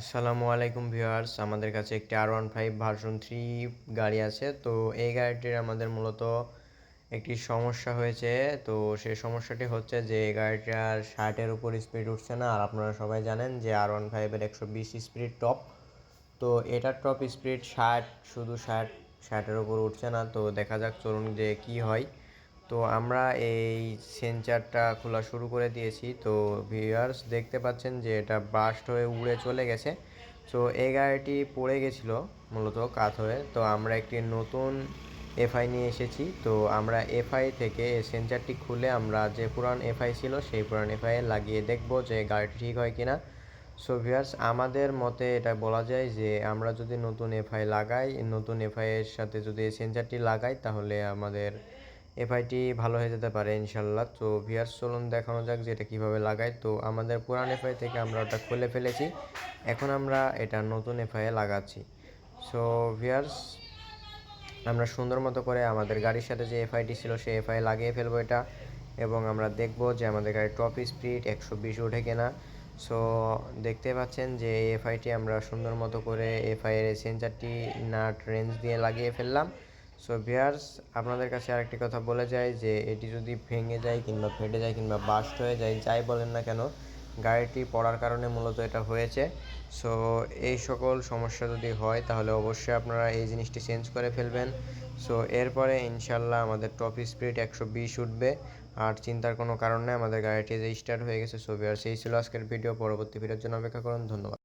আসসালামু আলাইকুম ভিউয়ার্স, আমাদের কাছে একটি R one five version three গাড়ি আছে। তো এই গাড়িটির আমাদের মূলত একটি সমস্যা হয়েছে। তো সেই সমস্যাটি হচ্ছে যে এই গাড়িটার ষাটের উপর স্পিড উঠছে না। আর আপনারা সবাই জানেন যে আর ওয়ান ফাইভের একশো বিশ স্পিড টপ তো এটার টপ স্পিড ষাট, শুধু ষাট, ষাটের উপর উঠছে না। তো দেখা যাক চলুন যে কি হয়। তো আমরা এই সেন্সারটা খোলা শুরু করে দিয়েছি। তো ভিউয়ার্স দেখতে পাচ্ছেন যে এটা বাস্ট হয়ে উড়ে চলে গেছে। তো এই গাড়িটি পড়ে গেছিল মূলত কাত হয়ে তো আমরা একটি নতুন এফআই নিয়ে এসেছি। তো আমরা এফআই থেকে সেন্সারটি খুলে আমরা যে পুরান এফআই ছিল সেই পুরান এফআই লাগিয়ে দেখব যে গাড়িটি ঠিক হয় কিনা। সো ভিউয়ার্স আমাদের মতে এটা বলা যায় যে আমরা যদি নতুন এফআই লাগাই, নতুন এফআই এর সাথে যদি সেন্সারটি লাগাই, তাহলে আমাদের এফআইটি ভালো হয়ে যেতে পারে, ইনশাল্লাহ। তো ভিয়ার্স চলুন দেখানো যাক যে এটা কীভাবে লাগায়। তো আমাদের পুরান এফআই থেকে আমরা ওটা খুলে ফেলেছি। এখন আমরা এটা নতুন এফআইয়ে লাগাচ্ছি। সো ভিয়ার্স আমরা সুন্দর মতো করে আমাদের গাড়ির সাথে যে এফআইটি ছিল সেই এফআই লাগিয়ে ফেলব এটা এবং আমরা দেখব যে আমাদের গাড়ির টপ স্পিড একশো বিশ উঠে কিনা। সো দেখতে পাচ্ছেন যে এফআইটি আমরা সুন্দর মতো করে এফআইয়ের সেন্সারটি নাট রেঞ্জ দিয়ে লাগিয়ে ফেললাম। সো ভিয়ার্স আপনাদের কাছে আরেকটি কথা বলে যায় যে, এটি যদি ভেঙে যায় কিংবা ফেটে যায় কিংবা বাস্ট হয়ে যায়, যাই বলেন না কেন, গাড়িটি পড়ার কারণে মূলত এটা হয়েছে। সো এই সকল সমস্যা যদি হয়, তাহলে অবশ্যই আপনারা এই জিনিসটি চেঞ্জ করে ফেলবেন। সো এরপরে ইনশাল্লাহ আমাদের টপ স্পিড একশো বিশ উঠবে। আর চিন্তার কোনো কারণ নেই, আমাদের গাড়িটি যে স্টার্ট হয়ে গেছে। সো ভিয়ার্স এই ছিল আজকের ভিডিও। পরবর্তী ভিডিওর জন্য অপেক্ষা করুন। ধন্যবাদ।